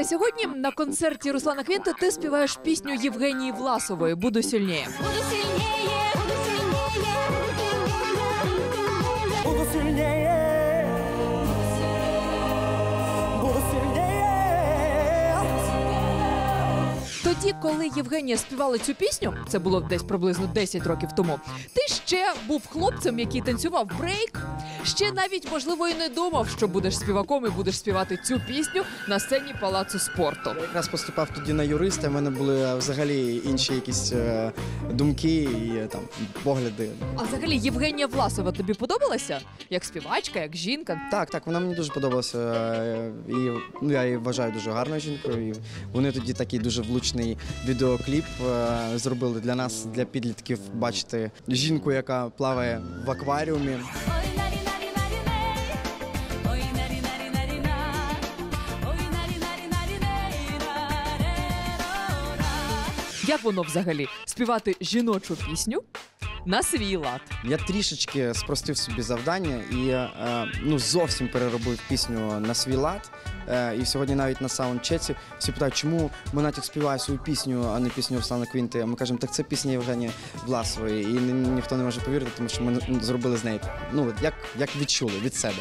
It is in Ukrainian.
Дмитре, сьогодні на концерті Руслана Квінта ти співаєш пісню Євгенії Власової Буду сильніє. Буду сильніє, буду сильніє, Буду сильнее. Тоді, коли Євгенія співала цю пісню, це було десь приблизно 10 років тому. Ти ще був хлопцем, який танцював брейк. Ще навіть можливо і не думав, що будеш співаком і будеш співати цю пісню на сцені палацу спорту. Якраз поступав тоді на юриста. в мене були взагалі інші якісь е, думки і е, там погляди. А взагалі Євгенія Власова тобі подобалася як співачка, як жінка? Так, так, вона мені дуже подобалася. е, І ну, я її вважаю дуже гарною жінкою. І вони тоді такий дуже влучний відеокліп е, зробили для нас, для підлітків, бачити жінку, яка плаває в акваріумі. Як воно взагалі співати жіночу пісню на свій лад? Я трішечки спростив собі завдання і е, ну зовсім переробив пісню на свій лад. Е, і сьогодні навіть на саундчеці всі питають, чому Монатік співає свою пісню, а не пісню Руслана Квінти. Ми кажемо, так це пісня Євгенії Власової. І ні- ніхто не може повірити, тому що ми зробили з неї ну як, як відчули від себе.